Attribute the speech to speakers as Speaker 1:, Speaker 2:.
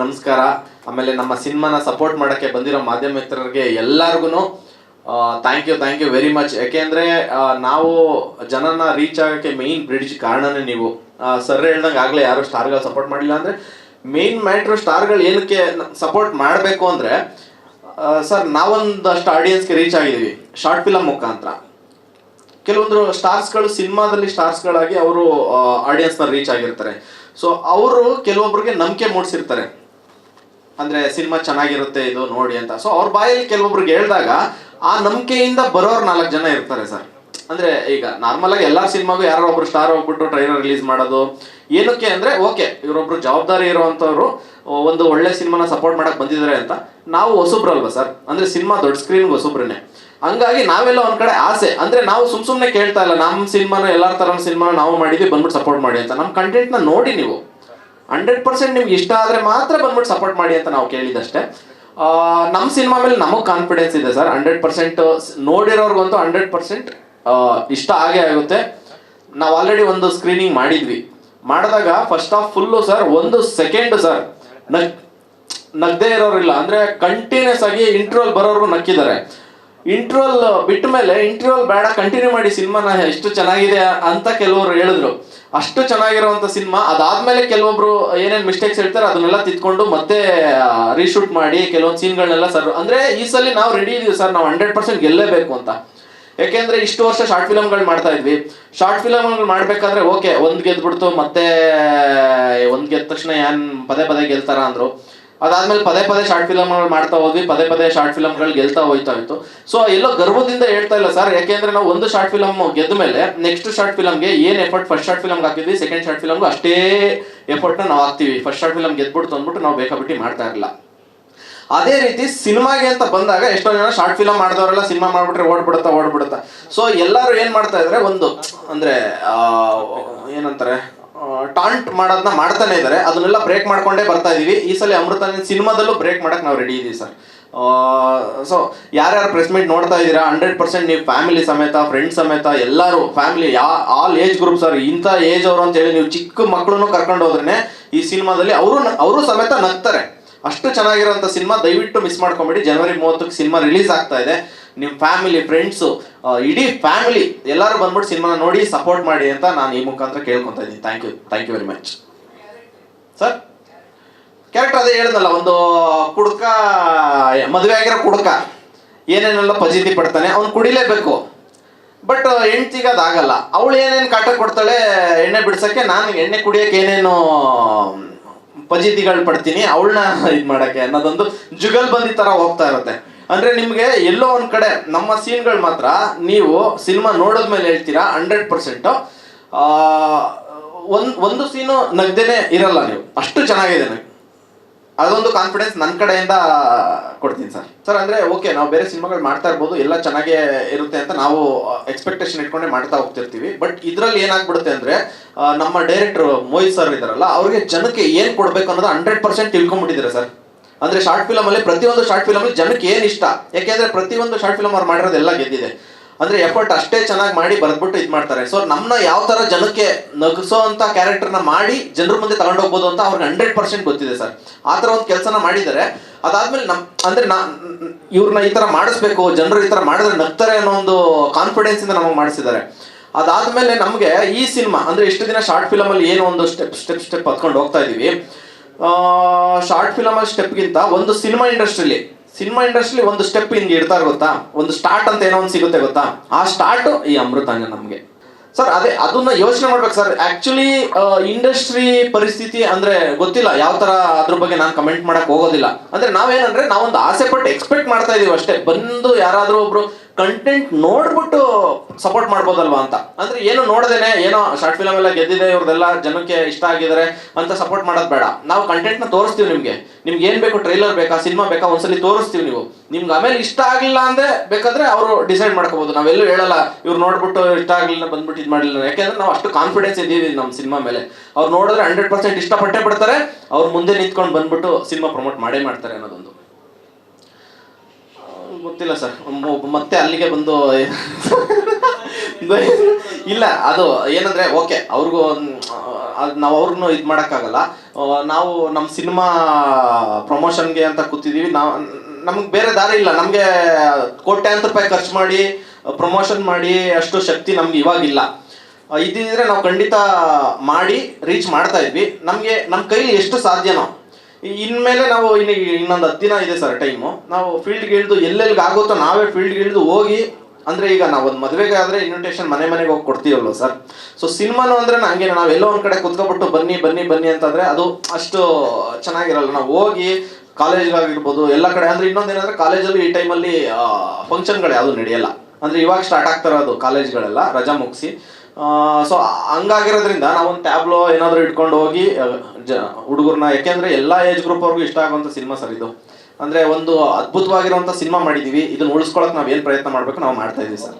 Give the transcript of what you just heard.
Speaker 1: ನಮಸ್ಕಾರ. ಆಮೇಲೆ ನಮ್ಮ ಸಿನಿಮಾನ ಸಪೋರ್ಟ್ ಮಾಡೋಕ್ಕೆ ಬಂದಿರೋ ಮಾಧ್ಯಮ ಮಿತ್ರರಿಗೆ ಎಲ್ಲರಿಗೂ thank you thank you very much ಯಾಕೆಂದರೆ ನಾವು ಜನನ ರೀಚ್ ಆಗೋಕ್ಕೆ ಮೇಯ್ನ್ ಬ್ರಿಡ್ಜ್ ಕಾರಣನೇ ನೀವು. ಸರ್ ಹೇಳ್ದಂಗೆ ಆಗಲೇ ಯಾರು ಸ್ಟಾರ್ಗಳು ಸಪೋರ್ಟ್ ಮಾಡಲಿಲ್ಲ ಅಂದರೆ ಮೇಯ್ನ್ ಮ್ಯಾಟ್ರು ಸ್ಟಾರ್ಗಳು ಏನಕ್ಕೆ ಸಪೋರ್ಟ್ ಮಾಡಬೇಕು ಅಂದರೆ ಸರ್ ನಾವೊಂದಷ್ಟು ಆಡಿಯನ್ಸ್ಗೆ ರೀಚ್ ಆಗಿದ್ದೀವಿ ಶಾರ್ಟ್ ಫಿಲಮ್ ಮುಖಾಂತರ. ಕೆಲವೊಂದು ಸ್ಟಾರ್ಸ್ಗಳು ಸಿನಿಮಾದಲ್ಲಿ ಸ್ಟಾರ್ಸ್ಗಳಾಗಿ ಅವರು ಆಡಿಯನ್ಸ್ನ ರೀಚ್ ಆಗಿರ್ತಾರೆ. ಸೊ ಅವರು ಕೆಲವೊಬ್ಬರಿಗೆ ನಂಬಿಕೆ ಮೂಡಿಸಿರ್ತಾರೆ. ಅಂದ್ರೆ ಸಿನಿಮಾ ಚೆನ್ನಾಗಿರುತ್ತೆ ಇದು ನೋಡಿ ಅಂತ. ಸೊ ಅವ್ರ ಬಾಯಲ್ಲಿ ಕೆಲವೊಬ್ರಿಗೆ ಹೇಳಿದಾಗ ಆ ನಂಬಿಕೆಯಿಂದ ಬರೋರು ನಾಲ್ಕು ಜನ ಇರ್ತಾರೆ ಸರ್. ಅಂದ್ರೆ ಈಗ ನಾರ್ಮಲ್ ಆಗಿ ಎಲ್ಲಾ ಸಿನಿಮಾಗೂ ಯಾರೋ ಒಬ್ರು ಸ್ಟಾರ್ ಹೋಗ್ಬಿಟ್ಟು ಟ್ರೈಲರ್ ರಿಲೀಸ್ ಮಾಡೋದು. ಏನಕ್ಕೆ ಅಂದ್ರೆ ಓಕೆ ಇವರೊಬ್ರು ಜವಾಬ್ದಾರಿ ಇರುವಂತವ್ರು ಒಂದು ಒಳ್ಳೆ ಸಿನಿಮಾನ ಸಪೋರ್ಟ್ ಮಾಡಕ್ ಬಂದಿದ್ದಾರೆ ಅಂತ. ನಾವು ಹೊಸಬ್ರಲ್ವಾ ಸರ್? ಅಂದ್ರೆ ಸಿನಿಮಾ ದೊಡ್ಡ ಸ್ಕ್ರೀನ್ ಹೊಸಬ್ರನ್ನೇ ಹಂಗಾಗಿ ನಾವೆಲ್ಲ ಒಂದ್ ಕಡೆ ಆಸೆ. ಅಂದ್ರೆ ನಾವು ಸುಮ್ ಸುಮ್ನೆ ಕೇಳ್ತಾ ಇಲ್ಲ ನಮ್ಮ ಸಿನಿಮಾನ, ಎಲ್ಲಾರ ತರ ಸಿನಿಮಾ ನಾವು ಮಾಡಿದ್ವಿ, ಬಂದ್ಬಿಟ್ಟು ಸಪೋರ್ಟ್ ಮಾಡಿ ಅಂತ. ನಮ್ಮ ಕಂಟೆಂಟ್ನ ನೋಡಿ ನೀವು. ಹಂಡ್ರೆಡ್ ಪರ್ಸೆಂಟ್ ನಿಮ್ಗೆ ಇಷ್ಟ ಆದರೆ ಮಾತ್ರ ಬಂದ್ಬಿಟ್ಟು ಸಪೋರ್ಟ್ ಮಾಡಿ ಅಂತ ನಾವು ಕೇಳಿದಷ್ಟೇ ನಮ್ಮ ಸಿನಿಮಾ ಮೇಲೆ ನಮಗೆ ಕಾನ್ಫಿಡೆನ್ಸ್ ಇದೆ ಸರ್. ಹಂಡ್ರೆಡ್ ಪರ್ಸೆಂಟ್ ನೋಡಿರೋರ್ಗಂತೂ ಹಂಡ್ರೆಡ್ ಪರ್ಸೆಂಟ್ ಇಷ್ಟ ಆಗೇ ಆಗುತ್ತೆ. ನಾವು ಆಲ್ರೆಡಿ ಒಂದು ಸ್ಕ್ರೀನಿಂಗ್ ಮಾಡಿದ್ವಿ. ಮಾಡಿದಾಗ ಫಸ್ಟ್ ಆಫ್ ಫುಲ್ಲು ಸರ್, ಒಂದು ಸೆಕೆಂಡ್ ಸರ್, ನಗ್, ನಗ್ದೇ ಇರೋರಿಲ್ಲ. ಅಂದ್ರೆ ಕಂಟಿನ್ಯೂಸ್ ಆಗಿ ಇಂಟ್ರೋಲ್ ಬರೋರ್ಗು ನಕ್ಕಿದ್ದಾರೆ. ಇಂಟ್ರೋಲ್ ಬಿಟ್ಟ ಮೇಲೆ ಇಂಟ್ರೋಲ್ ಬೇಡ ಕಂಟಿನ್ಯೂ ಮಾಡಿ ಸಿನಿಮಾನ ಎಷ್ಟು ಚೆನ್ನಾಗಿದೆ ಅಂತ ಕೆಲವರು ಹೇಳಿದ್ರು. ಅಷ್ಟು ಚೆನ್ನಾಗಿರುವಂತ ಸಿನಿಮಾ ಅದಾದ್ಮೇಲೆ ಕೆಲವೊಬ್ರು ಏನೇನು ಮಿಸ್ಟೇಕ್ಸ್ ಹೇಳ್ತಾರೆ ಅದನ್ನೆಲ್ಲ ತಿದ್ಕೊಂಡು ಮತ್ತೆ ರೀಶೂಟ್ ಮಾಡಿ ಕೆಲವೊಂದು ಸೀನ್ಗಳನ್ನೆಲ್ಲ ಸರ್ ಅಂದ್ರೆ ಈ ಸಲ ನಾವು ರೆಡಿ ಇದೀವಿ ಸರ್ ನಾವು ಹಂಡ್ರೆಡ್ ಪರ್ಸೆಂಟ್ ಗೆಲ್ಲೇಬೇಕು ಅಂತ. ಯಾಕೆಂದ್ರೆ ಇಷ್ಟು ವರ್ಷ ಶಾರ್ಟ್ ಫಿಲಮ್ಗಳು ಮಾಡ್ತಾ ಇದ್ವಿ. ಶಾರ್ಟ್ ಫಿಲಮ್ಗಳು ಮಾಡ್ಬೇಕಾದ್ರೆ ಓಕೆ ಒಂದ್ ಗೆದ್ಬಿಡ್ತು, ಮತ್ತೆ, ಒಂದ್ ಗೆದ್ದ ತಕ್ಷಣ ಏನ್ ಪದೇ ಪದೇ ಗೆಲ್ತಾರ ಅಂದ್ರು. ಅದಾದ್ಮೇಲೆ ಪದೇ ಪದೇ ಶಾರ್ಟ್ ಫಿಲಮ್ಗಳು ಮಾಡ್ತಾ ಹೋದ್ವಿ, ಪದೇ ಪದೇ ಶಾರ್ಟ್ ಫಿಲಮ್ಗಳು ಗೆಲ್ತಾ ಹೋಯ್ತಾ ಇತ್ತು. ಸೊ ಎಲ್ಲೋ ಗರ್ವದಿಂದ ಹೇಳ್ತಾ ಇಲ್ಲ ಸರ್, ಯಾಕೆಂದ್ರೆ ನಾವು ಒಂದು ಶಾರ್ಟ್ ಫಿಲಮ್ ಗೆದ್ದ ಮೇಲೆ ನೆಕ್ಸ್ಟ್ ಶಾರ್ಟ್ ಫಿಲಮ್ಗೆ ಏನ್ ಎಫರ್ಟ್ ಫಸ್ಟ್ ಶಾರ್ಟ್ ಫಿಲಮ್ಗೆ ಹಾಕಿದ್ವಿ ಸೆಕೆಂಡ್ ಶಾರ್ಟ್ ಫಿಲಮ್ಗೂ ಅಷ್ಟೇ ಎಫರ್ಟ್ನ ನಾವು ಹಾಕ್ತೀವಿ. ಫಸ್ಟ್ ಶಾರ್ಟ್ ಫಿಲಮ್ ಗೆದ್ಬಿಟ್ಟು ಅಂದ್ಬಿಟ್ಟು ನಾವು ಬೇಕಾಬಿಟ್ಟು ಮಾಡ್ತಾ ಇರಲಿಲ್ಲ ಅದೇ ರೀತಿ ಸಿನಿಮಾಗೆ ಅಂತ ಬಂದಾಗ ಎಷ್ಟೋ ಜನ ಶಾರ್ಟ್ ಫಿಲಮ್ ಮಾಡಿದವರೆಲ್ಲ ಸಿನಿಮಾ ಮಾಡ್ಬಿಟ್ರೆ ಓಡ್ಬಿಡುತ್ತಾ ಓಡ್ಬಿಡುತ್ತಾ. ಸೊ ಎಲ್ಲರೂ ಏನ್ ಮಾಡ್ತಾ ಇದ್ರೆ, ಒಂದು, ಅಂದ್ರೆ ಏನಂತಾರೆ ಟಾಂಟ್ ಮಾಡೋದನ್ನ ಮಾಡ್ತಾನೆ ಇದ್ದಾರೆ ಅದನ್ನೆಲ್ಲ ಬ್ರೇಕ್ ಮಾಡ್ಕೊಂಡೇ ಬರ್ತಾ ಇದೀವಿ. ಈ ಸಲ ಅಮೃತ ಸಿನಿಮಾದಲ್ಲೂ ಬ್ರೇಕ್ ಮಾಡೋಕೆ ನಾವು ರೆಡಿ ಇದ್ದೀವಿ ಸರ್. ಸೊ ಯಾರ್ಯಾರು ಪ್ರೆಸ್ ಮೀಟ್ ನೋಡ್ತಾ ಇದ್ದೀರಾ? ಹಂಡ್ರೆಡ್ ಪರ್ಸೆಂಟ್ ನೀವು ಫ್ಯಾಮಿಲಿ ಸಮೇತ ಫ್ರೆಂಡ್ಸ್ ಸಮೇತ, ಎಲ್ಲರೂ ಫ್ಯಾಮಿಲಿ ಯಾ ಆಲ್ ಏಜ್ ಗ್ರೂಪ್ ಸರ್. ಇಂಥ ಏಜ್ ಅವರು ಅಂತ ಹೇಳಿ ನೀವು ಚಿಕ್ಕ ಮಕ್ಕಳನ್ನು ಕರ್ಕೊಂಡು ಹೋದ್ರೆ ಈ ಸಿನಿಮಾದಲ್ಲಿ ಅವರು ಅವರು ಸಮೇತ ನಗ್ತಾರೆ. ಅಷ್ಟು ಚೆನ್ನಾಗಿರೋಂಥ ಸಿನಿಮಾ ದಯವಿಟ್ಟು ಮಿಸ್ ಮಾಡ್ಕೊಂಬಿಡಿ. ಜನವರಿ ಮೂವತ್ತಕ್ಕೆ ಸಿನಿಮಾ ರಿಲೀಸ್ ಆಗ್ತಾ ಇದೆ. ನಿಮ್ಮ ಫ್ಯಾಮಿಲಿ ಫ್ರೆಂಡ್ಸು ಇಡೀ ಫ್ಯಾಮಿಲಿ ಎಲ್ಲರೂ ಬಂದ್ಬಿಟ್ಟು ಸಿನಿಮಾ ನೋಡಿ ಸಪೋರ್ಟ್ ಮಾಡಿ ಅಂತ ನಾನು ಈ ಮುಖಾಂತರ ಕೇಳ್ಕೊತಾ ಇದ್ದೀನಿ. Thank you thank you very much sir character ಅದೇ ಹೇಳಿದ್ನಲ್ಲ, ಒಂದು ಕುಡ್ಕ ಮದುವೆ ಆಗಿರೋ ಕುಡ್ಕ. ಏನೇನೆಲ್ಲ ಫಜೀತಿ ಪಡ್ತಾನೆ, ಅವ್ನು ಕುಡಿಲೇಬೇಕು. ಬಟ್ ಹೆಂಡ್ತಿಗೆ ಅದಾಗಲ್ಲ. ಅವಳು ಏನೇನು ಕಾಟ ಕೊಡ್ತಾಳೆ, ಎಣ್ಣೆ ಬಿಡ್ಸೋಕ್ಕೆ ನಾನು ಎಣ್ಣೆ ಕುಡಿಯೋಕೆ ಏನೇನು ಫಜೀತಿಗಳು ಪಡ್ತೀನಿ ಅವಳನ್ನ ಇದು ಮಾಡೋಕ್ಕೆ ಅನ್ನೋದೊಂದು ಜುಗಲ್ ಬಂದಿ ಥರ ಹೋಗ್ತಾ ಇರುತ್ತೆ. ಅಂದ್ರೆ ನಿಮ್ಗೆ ಎಲ್ಲೋ ಒಂದ್ ಕಡೆ ನಮ್ಮ ಸೀನ್ಗಳು ಮಾತ್ರ ನೀವು ಸಿನಿಮಾ ನೋಡಿದ್ಮೇಲೆ ಹೇಳ್ತೀರಾ ಹಂಡ್ರೆಡ್ ಪರ್ಸೆಂಟ್. ಒಂದ್, ಒಂದು ಸೀನು ನಗ್ದೇನೆ ಇರಲ್ಲ ನೀವು. ಅಷ್ಟು ಚೆನ್ನಾಗಿದೆ ನನಗೆ ಅದೊಂದು ಕಾನ್ಫಿಡೆನ್ಸ್ ನನ್ನ ಕಡೆಯಿಂದ ಕೊಡ್ತೀನಿ ಸರ್. ಸರ್, ಅಂದ್ರೆ ಓಕೆ, ನಾವು ಬೇರೆ ಸಿನಿಮಾಗಳು ಮಾಡ್ತಾ ಇರ್ಬೋದು, ಎಲ್ಲ ಚೆನ್ನಾಗೇ ಇರುತ್ತೆ ಅಂತ ನಾವು ಎಕ್ಸ್ಪೆಕ್ಟೇಷನ್ ಇಟ್ಕೊಂಡೆ ಮಾಡ್ತಾ ಹೋಗ್ತಿರ್ತೀವಿ. ಬಟ್ ಇದ್ರಲ್ಲಿ ಏನಾಗ್ಬಿಡುತ್ತೆ ಅಂದ್ರೆ ನಮ್ಮ ಡೈರೆಕ್ಟರ್ ಮೋಹಿತ್ ಸರ್ ಇದಾರಲ್ಲ, ಅವ್ರಿಗೆ ಜನಕ್ಕೆ ಏನ್ ಕೊಡ್ಬೇಕು ಅನ್ನೋದು ಹಂಡ್ರೆಡ್ ಪರ್ಸೆಂಟ್ ತಿಳ್ಕೊಂಬಿಟ್ಟಿದ್ದಾರೆ ಸರ್. ಅಂದ್ರೆ ಶಾರ್ಟ್ ಫಿಲಮ್ ಅಲ್ಲಿ ಪ್ರತಿಯೊಂದು ಶಾರ್ಟ್ ಫಿಲಮ್ ಅಲ್ಲಿ ಜನಕ್ಕೆ ಏನು ಇಷ್ಟ? ಯಾಕೆಂದ್ರೆ ಪ್ರತಿಯೊಂದು ಶಾರ್ಟ್ ಫಿಲಮ್ ಅವ್ರು ಮಾಡಿರೋದೆಲ್ಲ ಗೆದ್ದಿದೆ. ಅಂದ್ರೆ ಎಫರ್ಟ್ ಅಷ್ಟೇ ಚೆನ್ನಾಗಿ ಮಾಡಿ ಬರೆದ್ಬಿಟ್ಟು ಇದು ಮಾಡ್ತಾರೆ. ಸೊ ನಮ್ಮನ್ನ ಯಾವ ತರ ಜನಕ್ಕೆ ನಗಿಸೋ ಅಂತ ಕ್ಯಾರೆಕ್ಟರ್ನ ಮಾಡಿ ಜನರ ಮುಂದೆ ತಗೊಂಡೋಗ್ಬೋದು ಅಂತ ಅವ್ರಿಗೆ ಹಂಡ್ರೆಡ್ ಪರ್ಸೆಂಟ್ ಗೊತ್ತಿದೆ ಸರ್. ಆ ಥರ ಒಂದು ಕೆಲಸನ ಮಾಡಿದ್ದಾರೆ. ಅದಾದ್ಮೇಲೆ ನಮ್ ಅಂದ್ರೆ ನಾ ಇವ್ರನ್ನ ಈ ತರ ಮಾಡಿಸ್ಬೇಕು, ಜನರು ಈ ತರ ಮಾಡಿದ್ರೆ ನಗ್ತಾರೆ ಅನ್ನೋ ಒಂದು ಕಾನ್ಫಿಡೆನ್ಸ್ ಇಂದ ನಮಗೆ ಮಾಡಿಸಿದ್ದಾರೆ. ಅದಾದ್ಮೇಲೆ ನಮಗೆ ಈ ಸಿನಿಮಾ ಅಂದ್ರೆ ಇಷ್ಟು ದಿನ ಶಾರ್ಟ್ ಫಿಲಮ್ ಅಲ್ಲಿ ಏನೋ ಒಂದು ಸ್ಟೆಪ್ ಸ್ಟೆಪ್ ಸ್ಟೆಪ್ ಹತ್ಕೊಂಡು ಹೋಗ್ತಾ ಇದೀವಿ. ಶಾರ್ಟ್ ಫಿಲಮ್ ಅಲ್ಲಿ ಸ್ಟೆಪ್ಗಿಂತ ಒಂದು ಸಿನಿಮಾ ಇಂಡಸ್ಟ್ರಿಲಿ ಸಿನಿಮಾ ಇಂಡಸ್ಟ್ರಿಲಿ ಒಂದು ಸ್ಟೆಪ್ ಹಿಂಗೆ ಇಡ್ತಾರೆ ಗೊತ್ತಾ? ಒಂದು ಸ್ಟಾರ್ಟ್ ಅಂತ ಏನೋ ಒಂದು ಸಿಗುತ್ತೆ ಗೊತ್ತಾ? ಆ ಸ್ಟಾರ್ಟ್ ಈ ಅಮೃತಾಂಗ ನಮಗೆ. ಸರ್ ಅದೇ, ಅದನ್ನ ಯೋಚನೆ ಮಾಡ್ಬೇಕು ಸರ್ ಆಕ್ಚುಲಿ ಇಂಡಸ್ಟ್ರಿ ಪರಿಸ್ಥಿತಿ ಅಂದ್ರೆ ಗೊತ್ತಿಲ್ಲ. ಯಾವ ತರ ಅದ್ರ ಬಗ್ಗೆ ನಾನು ಕಮೆಂಟ್ ಮಾಡಕ್ ಹೋಗೋದಿಲ್ಲ. ಅಂದ್ರೆ ನಾವೇನಂದ್ರೆ ನಾವೊಂದು ಆಸೆ ಪಟ್ಟು ಎಕ್ಸ್ಪೆಕ್ಟ್ ಮಾಡ್ತಾ ಇದೀವಿ ಅಷ್ಟೇ. ಬಂದು ಯಾರಾದ್ರೂ ಒಬ್ರು ಕಂಟೆಂಟ್ ನೋಡ್ಬಿಟ್ಟು ಸಪೋರ್ಟ್ ಮಾಡ್ಬೋದಲ್ವಾ ಅಂತ. ಅಂದ್ರೆ ಏನು ನೋಡದೇನೆ, ಏನೋ ಶಾರ್ಟ್ ಫಿಲಮ್ ಎಲ್ಲ ಗೆದ್ದಿದೆ, ಇವ್ರದೆಲ್ಲ ಜನಕ್ಕೆ ಇಷ್ಟ ಆಗಿದ್ದಾರೆ ಅಂತ ಸಪೋರ್ಟ್ ಮಾಡೋದು ಬೇಡ. ನಾವು ಕಂಟೆಂಟ್ನ ತೋರಿಸ್ತೀವಿ ನಿಮ್ಗೆ. ನಿಮ್ಗೆ ಏನ್ ಬೇಕು ಟ್ರೈಲರ್ ಬೇಕಾ ಸಿನಿಮಾ ಬೇಕಾ, ಒಂದ್ಸಲಿ ತೋರಿಸ್ತೀವಿ ನೀವು. ನಿಮ್ಗೆ ಆಮೇಲೆ ಇಷ್ಟ ಆಗಿಲ್ಲ ಅಂದ್ರೆ ಬೇಕಾದ್ರೆ ಅವರು ಡಿಸೈಡ್ ಮಾಡ್ಕೋಬಹುದು ನಾವೆಲ್ಲೂ ಹೇಳಲ್ಲ, ಇವ್ರು ನೋಡ್ಬಿಟ್ಟು ಇಷ್ಟ ಆಗಿಲ್ಲ, ಬಂದ್ಬಿಟ್ಟು ಇದು ಮಾಡಲಿಲ್ಲ ಯಾಕೆಂದ್ರೆ ನಾವು ಅಷ್ಟು ಕಾನ್ಫಿಡೆನ್ಸ್ ಇದೀವಿ ನಮ್ಮ ಸಿನಿಮಾ ಮೇಲೆ. ಅವ್ರು ನೋಡಿದ್ರೆ ಹಂಡ್ರೆಡ್ ಪರ್ಸೆಂಟ್ ಇಷ್ಟಪಟ್ಟೆ ಬಿಡ್ತಾರೆ, ಅವ್ರು ಮುಂದೆ ನಿಂತ್ಕೊಂಡು ಬಂದ್ಬಿಟ್ಟು ಸಿನಿಮಾ ಪ್ರಮೋಟ್ ಮಾಡೇ ಮಾಡ್ತಾರೆ ಅನ್ನೋದೊಂದು. ಗೊತ್ತಿಲ್ಲ ಸರ್. ಮತ್ತೆ ಅಲ್ಲಿಗೆ ಬಂದು ಇಲ್ಲ, ಅದು ಏನಂದ್ರೆ, ಓಕೆ, ಅವ್ರಿಗೂ ನಾವು ಅವ್ರನ್ನೂ ಇದು ಮಾಡೋಕ್ಕಾಗಲ್ಲ. ನಾವು ನಮ್ಮ ಸಿನಿಮಾ ಪ್ರಮೋಷನ್ಗೆ ಅಂತ ಕೂತಿದ್ದೀವಿ ನಾವು ನಮ್ಗೆ ಬೇರೆ ದಾರಿ ಇಲ್ಲ. ನಮಗೆ ಕೋಟ್ಯಾಂತರ ರೂಪಾಯಿ ಖರ್ಚು ಮಾಡಿ, ಪ್ರಮೋಷನ್ ಮಾಡಿ ಅಷ್ಟು ಶಕ್ತಿ ನಮ್ಗೆ ಇವಾಗಿಲ್ಲ. ಇದ್ದಿದ್ರೆ ನಾವು ಖಂಡಿತ ಮಾಡಿ, ರೀಚ್ ಮಾಡ್ತಾ ಇದ್ವಿ. ನಮಗೆ ನಮ್ಮ ಕೈಲಿ ಎಷ್ಟು ಸಾಧ್ಯನೋ ಇನ್ಮೇಲೆ ನಾವು ಇನ್ನು ಇನ್ನೊಂದು ಹತ್ತು ದಿನ ಇದೆ ಸರ್ ಟೈಮು ನಾವು ಫೀಲ್ಡ್ಗೆ ಇಳಿದು ಎಲ್ಲೆಲ್ಲಿಗೆ ಆಗುತ್ತೋ ನಾವೇ ಫೀಲ್ಡ್ಗೆ ಇಳಿದು ಹೋಗಿ, ಅಂದರೆ ಈಗ ನಾವು ಒಂದು ಮದುವೆಗೆ ಆದರೆ ಇನ್ವಿಟೇಷನ್ ಮನೆ ಮನೆಗೆ ಹೋಗಿ ಕೊಡ್ತೀವಲ್ವ ಸರ್? ಸೊ ಸಿನಿಮಾನು ಅಂದರೆ ಹಂಗೆ ನಾವು ಎಲ್ಲೋ ಒಂದು ಕಡೆ ಕುತ್ಕೊಬಿಟ್ಟು ಬನ್ನಿ ಬನ್ನಿ ಬನ್ನಿ ಅಂತಂದರೆ ಅದು ಅಷ್ಟು ಚೆನ್ನಾಗಿರಲ್ಲ. ನಾವು ಹೋಗಿ ಕಾಲೇಜ್ಗಾಗಿರ್ಬೋದು, ಎಲ್ಲ ಕಡೆ, ಅಂದರೆ ಇನ್ನೊಂದೇನಂದರೆ ಕಾಲೇಜಲ್ಲಿ ಈ ಟೈಮಲ್ಲಿ ಫಂಕ್ಷನ್ಗಳು ಯಾವುದು ನಡೆಯಲ್ಲ. ಅಂದರೆ ಇವಾಗ ಸ್ಟಾರ್ಟ್ ಆಗ್ತಾ ಇರೋದು ಕಾಲೇಜ್ಗಳೆಲ್ಲ, ರಜಾ ಮುಗಿಸಿ. ಸೊ ಹಂಗಾಗಿರೋದ್ರಿಂದ ನಾವೊಂದು ಟ್ಯಾಬ್ಲೋ ಏನಾದರೂ ಇಟ್ಕೊಂಡು ಹೋಗಿ ಜ ಹುಡುಗರನ್ನ ಯಾಕೆಂದರೆ ಎಲ್ಲ ಏಜ್ ಗ್ರೂಪ್ ಅವ್ರಿಗೂ ಇಷ್ಟ ಆಗುವಂಥ ಸಿನಿಮಾ ಸರ್ ಇದು. ಅಂದರೆ ಒಂದು ಅದ್ಭುತವಾಗಿರುವಂಥ ಸಿನಿಮಾ ಮಾಡಿದ್ದೀವಿ ಇದನ್ನ ನಾವು ಏನು ಪ್ರಯತ್ನ ಮಾಡಬೇಕು, ನಾವು ಮಾಡ್ತಾ ಇದೀವಿ ಸರ್